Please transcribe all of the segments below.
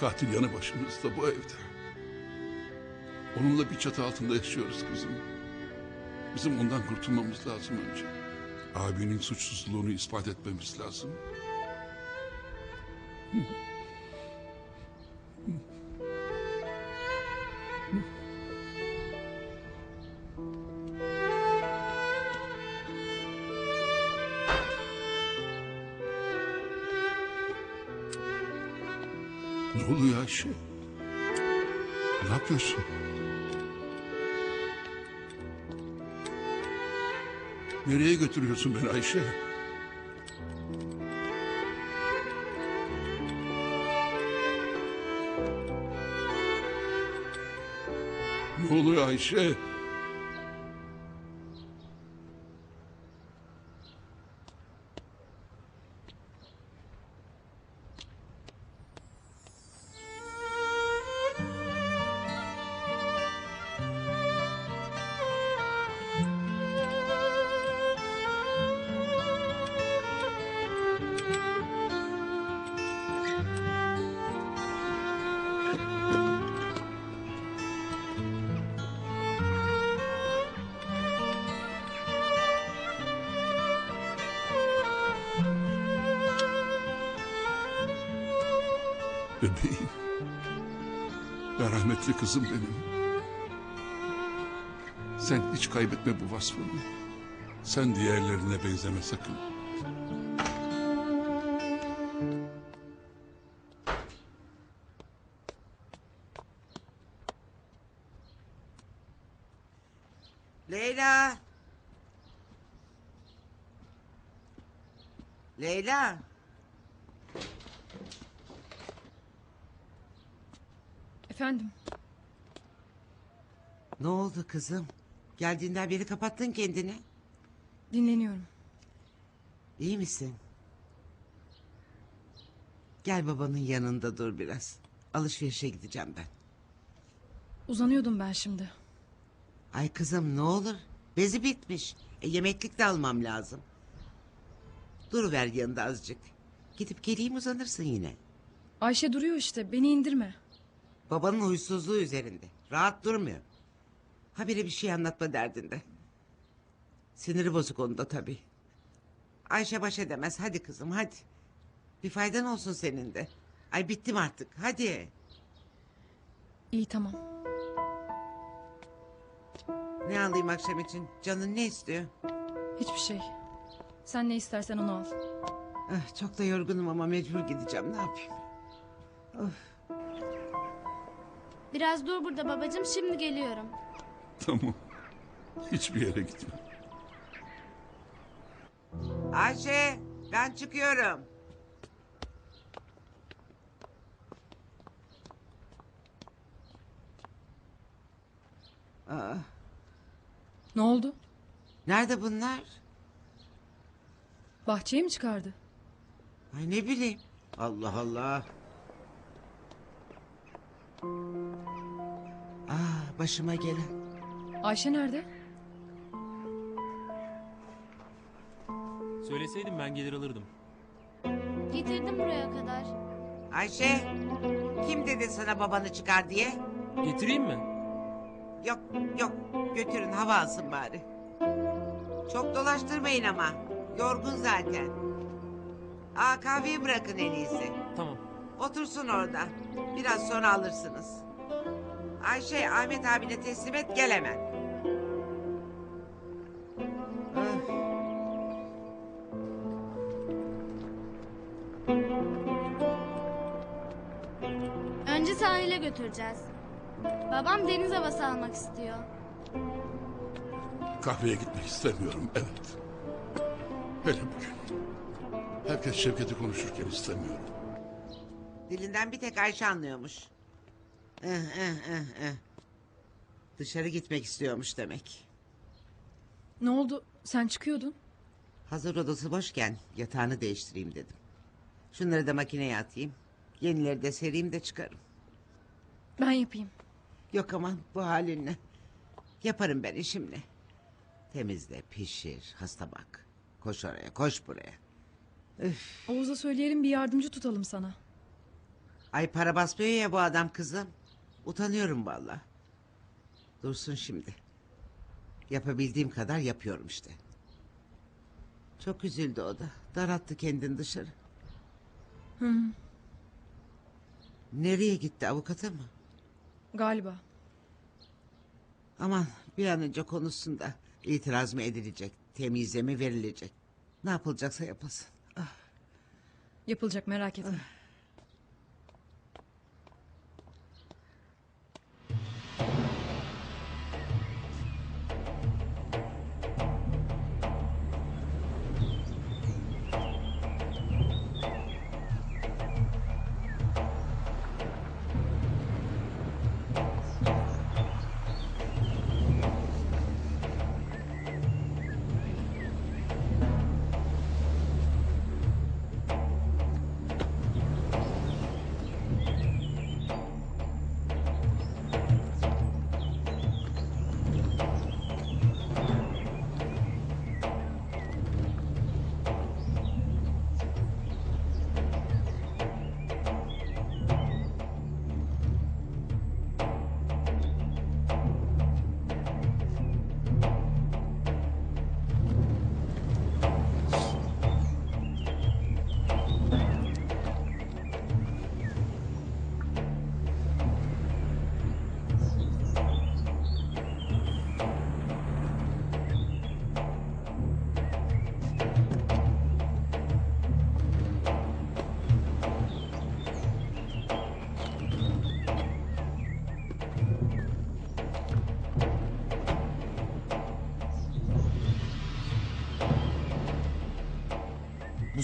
Katil yanı başımızda bu evde. Onunla bir çatı altında yaşıyoruz kızım. Bizim ondan kurtulmamız lazım önce. Abinin suçsuzluğunu ispat etmemiz lazım. Ne oluyor Ayşe? Ne yapıyorsun? Nereye götürüyorsun beni Ayşe? Ne oluyor Ayşe? Bebeğim. Merhametli kızım benim. Sen hiç kaybetme bu vasfını. Sen diğerlerine benzeme sakın. Leyla. Leyla. Efendim, Ne oldu kızım? Geldiğinden beri kapattın kendini. dinleniyorum. İyi misin? Gel babanın yanında dur biraz. Alışverişe gideceğim ben. Uzanıyordum ben şimdi. Ay kızım ne olur. Bezi bitmiş. E, yemeklik de almam lazım. Dur ver yanında azıcık. Gidip geleyim uzanırsın yine. Ayşe duruyor işte, beni indirme. Babanın huysuzluğu üzerinde. Rahat durmuyor. Habire bir şey anlatma derdinde. Siniri bozuk onda tabii. Ayşe baş edemez. Hadi kızım hadi. Bir faydan olsun senin de. Ay bittim artık. Hadi. İyi tamam. Ne alayım akşam için? Canın ne istiyor? Hiçbir şey. Sen ne istersen onu al. Ah, çok da yorgunum ama mecbur gideceğim. Ne yapayım? Biraz dur burada babacığım şimdi geliyorum. Tamam. Hiçbir yere gitme. Ayşe ben çıkıyorum. Aa, Ne oldu? nerede bunlar? Bahçeye mi çıkardı? Ay ne bileyim. Allah Allah. Başıma gelen. Ayşe nerede? Söyleseydim ben gelir alırdım. Getirdim buraya kadar. Ayşe, kim dedi sana babanı çıkar diye? Getireyim mi? Yok, yok. Götürün hava alsın bari. Çok dolaştırmayın ama. Yorgun zaten. Aa kahveyi bırakın en iyisi. Tamam. Otursun orada. Biraz sonra alırsınız. Ayşe Ahmet abine teslim et gel hemen. Öf. Önce sahile götüreceğiz. Babam deniz havası almak istiyor. Kahveye gitmek istemiyorum, evet. Hele bugün. Herkes Şevket'i konuşurken istemiyorum. Dilinden bir tek Ayşe anlıyormuş. Eh, eh, eh, eh. Dışarı gitmek istiyormuş demek. Ne oldu? Sen çıkıyordun. Hazır odası boşken yatağını değiştireyim dedim. Şunları da makineye atayım. Yenileri de sereyim de çıkarım. Ben yapayım. Yok aman bu halinle. Yaparım ben işimle. Temizle, pişir, hasta bak. Koş oraya, koş buraya. Oğuz'a söyleyelim bir yardımcı tutalım sana. Ay para basmıyor ya bu adam kızım. Utanıyorum vallahi. Dursun şimdi. Yapabildiğim kadar yapıyorum işte. Çok üzüldü o da. Darattı kendini dışarı. Nereye gitti avukata mı? Galiba. Aman bir an önce konuşsun da itiraz mı edilecek, temyize mi verilecek? Ne yapılacaksa yapılsın. Yapılacak merak etme. Bu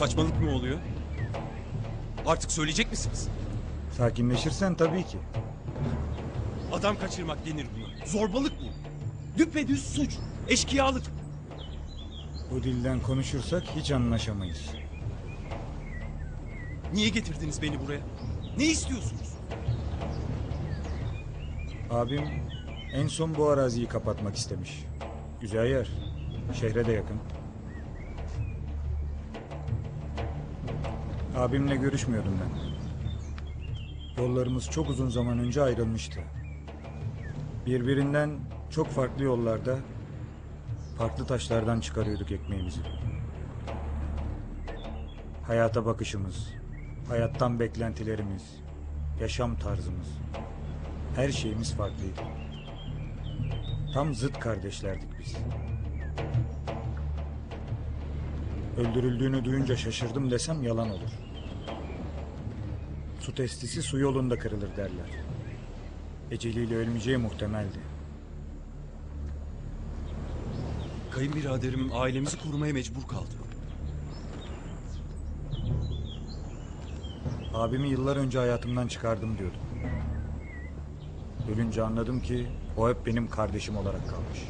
saçmalık mı oluyor? Artık söyleyecek misiniz? Sakinleşirsen tabii ki. Adam kaçırmak denir buna. Zorbalık bu. Düpedüz suç. Eşkıyalık. Bu dilden konuşursak hiç anlaşamayız. Niye getirdiniz beni buraya? Ne istiyorsunuz? Abim en son bu araziyi kapatmak istemiş. Güzel yer. Şehre de yakın. Abimle görüşmüyordum ben. Yollarımız çok uzun zaman önce ayrılmıştı. Birbirinden çok farklı yollarda, farklı taşlardan çıkarıyorduk ekmeğimizi. Hayata bakışımız, hayattan beklentilerimiz, yaşam tarzımız, her şeyimiz farklıydı. Tam zıt kardeşlerdik biz. Öldürüldüğünü duyunca şaşırdım desem yalan olur. Su testisi su yolunda kırılır derler. Eceliyle ölmeyeceği muhtemeldi. Kayınbiraderim ailemizi korumaya mecbur kaldı. Abimi yıllar önce hayatımdan çıkardım diyordum. Ölünce anladım ki o hep benim kardeşim olarak kalmış.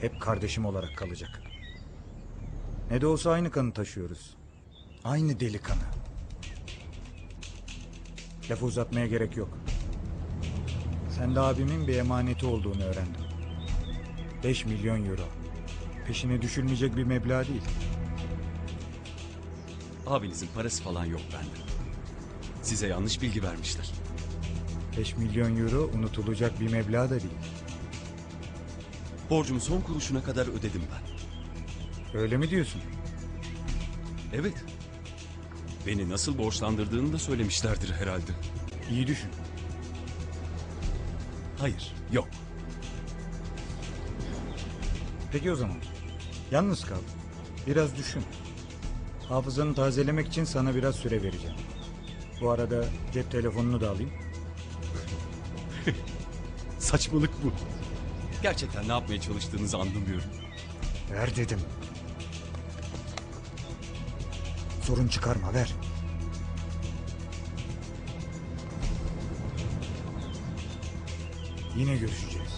Hep kardeşim olarak kalacak. Ne de olsa aynı kanı taşıyoruz. Aynı deli kanı. Lafı uzatmaya gerek yok. Sen de abimin bir emaneti olduğunu öğrendim. 5 milyon euro. Peşine düşülmeyecek bir meblağ değil. Abinizin parası falan yok bende. Size yanlış bilgi vermişler. 5 milyon euro unutulacak bir meblağ da değil. Borcumu son kuruşuna kadar ödedim ben. Öyle mi diyorsun? Evet. Beni nasıl borçlandırdığını da söylemişlerdir herhalde. İyi düşün. Hayır, yok. Peki o zaman. Yalnız kal. Biraz düşün. Hafızanı tazelemek için sana biraz süre vereceğim. Bu arada cep telefonunu da alayım. Saçmalık bu. Gerçekten ne yapmaya çalıştığınızı anlamıyorum. Ver dedim. Sorun çıkarma ver. Yine görüşeceğiz.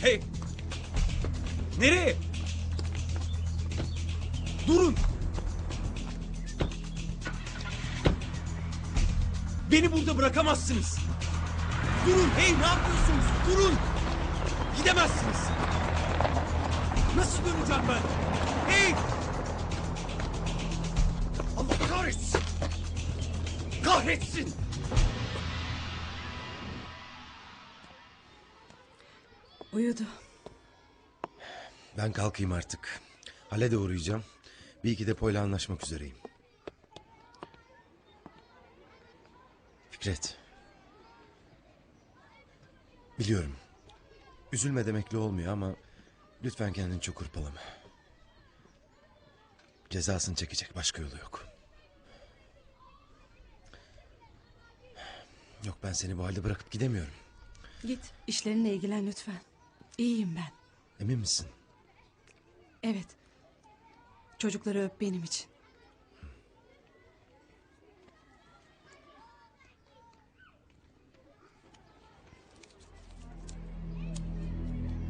Hey! Nereye? Durun! Beni burada bırakamazsınız. Durun hey ne yapıyorsunuz? Durun! Gidemezsiniz. Nasıl döneceğim ben? Hey! Allah kahretsin! kahretsin. Uyudu. Ben kalkayım artık. Hale de uğrayacağım. Bir iki depoyla anlaşmak üzereyim. Fikret. Biliyorum. Üzülme demekle olmuyor ama... ...lütfen kendini çok hırpalama. Cezasını çekecek başka yolu yok. Yok ben seni bu halde bırakıp gidemiyorum. Git işlerinle ilgilen lütfen. İyiyim ben. Emin misin? Evet. Çocukları öp benim için.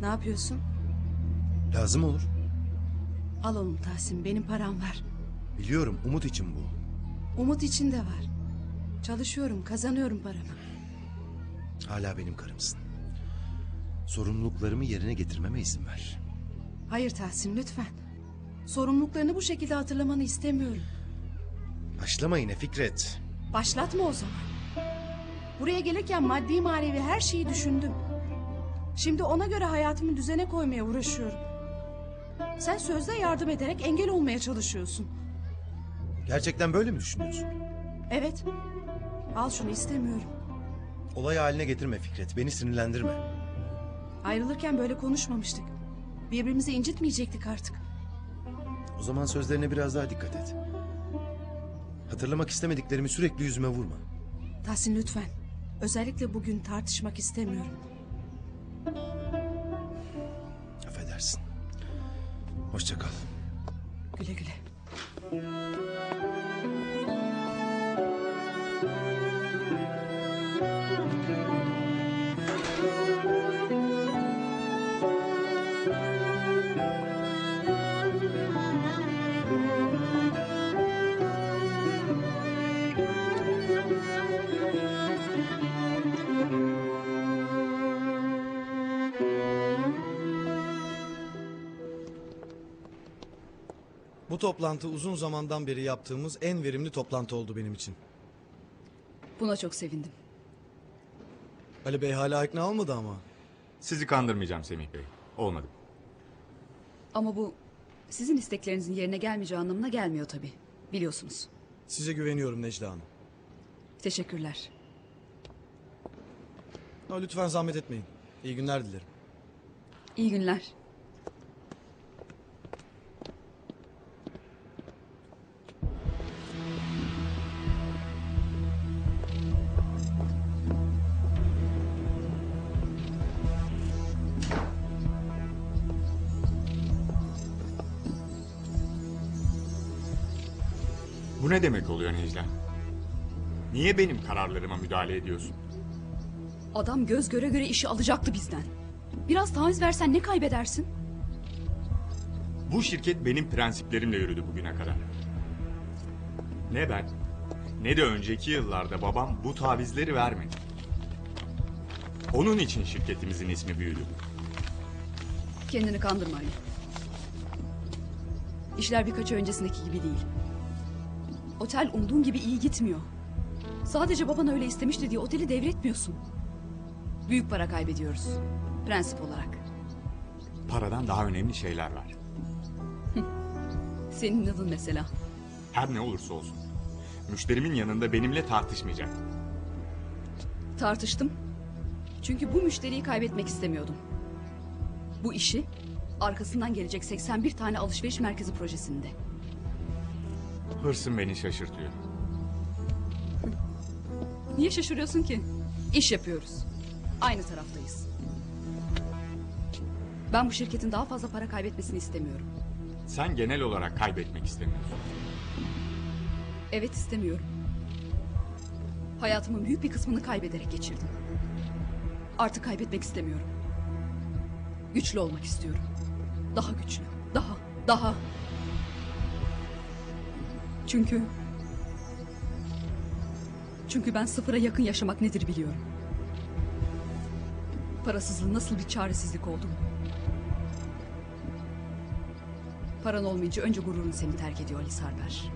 Ne yapıyorsun? Lazım olur. Al onu Tahsin benim param var. Biliyorum umut için bu. Umut için de var. Çalışıyorum kazanıyorum paramı. Hala benim karımsın. Sorumluluklarımı yerine getirmeme izin ver. Hayır Tahsin lütfen. Sorumluluklarını bu şekilde hatırlamanı istemiyorum. Başlama yine Fikret. Başlatma o zaman. Buraya gelirken maddi manevi her şeyi düşündüm. Şimdi ona göre hayatımı düzene koymaya uğraşıyorum. Sen sözde yardım ederek engel olmaya çalışıyorsun. Gerçekten böyle mi düşünüyorsun? Evet. Al şunu istemiyorum. Olay haline getirme Fikret. Beni sinirlendirme. Ayrılırken böyle konuşmamıştık. Birbirimizi incitmeyecektik artık. O zaman sözlerine biraz daha dikkat et. Hatırlamak istemediklerimi sürekli yüzüme vurma. Tahsin lütfen. Özellikle bugün tartışmak istemiyorum. Hoşça kal. Güle güle. Toplantı uzun zamandan beri yaptığımız en verimli toplantı oldu benim için. Buna çok sevindim. Ali Bey hala ikna olmadı ama. Sizi kandırmayacağım Semih Bey. Olmadı. Ama bu sizin isteklerinizin yerine gelmeyeceği anlamına gelmiyor tabii. Biliyorsunuz. Size güveniyorum Necla Hanım. Teşekkürler. Ha, lütfen zahmet etmeyin. İyi günler dilerim. İyi günler. Bu ne demek oluyor Necla? Niye benim kararlarıma müdahale ediyorsun? Adam göz göre göre işi alacaktı bizden. Biraz taviz versen ne kaybedersin? Bu şirket benim prensiplerimle yürüdü bugüne kadar. Ne ben ne de önceki yıllarda babam bu tavizleri vermedi. Onun için şirketimizin ismi büyüdü. Kendini kandırma Ali. İşler birkaç öncesindeki gibi değil. Otel umduğun gibi iyi gitmiyor. Sadece baban öyle istemişti diye oteli devretmiyorsun. Büyük para kaybediyoruz. Prensip olarak. Paradan daha önemli şeyler var. Senin adın mesela. Her ne olursa olsun. Müşterimin yanında benimle tartışmayacak. Tartıştım. Çünkü bu müşteriyi kaybetmek istemiyordum. Bu işi arkasından gelecek 81 tane alışveriş merkezi projesinde. Hırsın beni şaşırtıyor. Niye şaşırıyorsun ki? İş yapıyoruz. Aynı taraftayız. Ben bu şirketin daha fazla para kaybetmesini istemiyorum. Sen genel olarak kaybetmek istemiyorsun. Evet istemiyorum. Hayatımın büyük bir kısmını kaybederek geçirdim. Artık kaybetmek istemiyorum. Güçlü olmak istiyorum. Daha güçlü. Daha, daha. Çünkü... Çünkü ben sıfıra yakın yaşamak nedir biliyorum. Parasızlığın nasıl bir çaresizlik olduğunu. Paran olmayınca önce gururun seni terk ediyor Ali Sarber.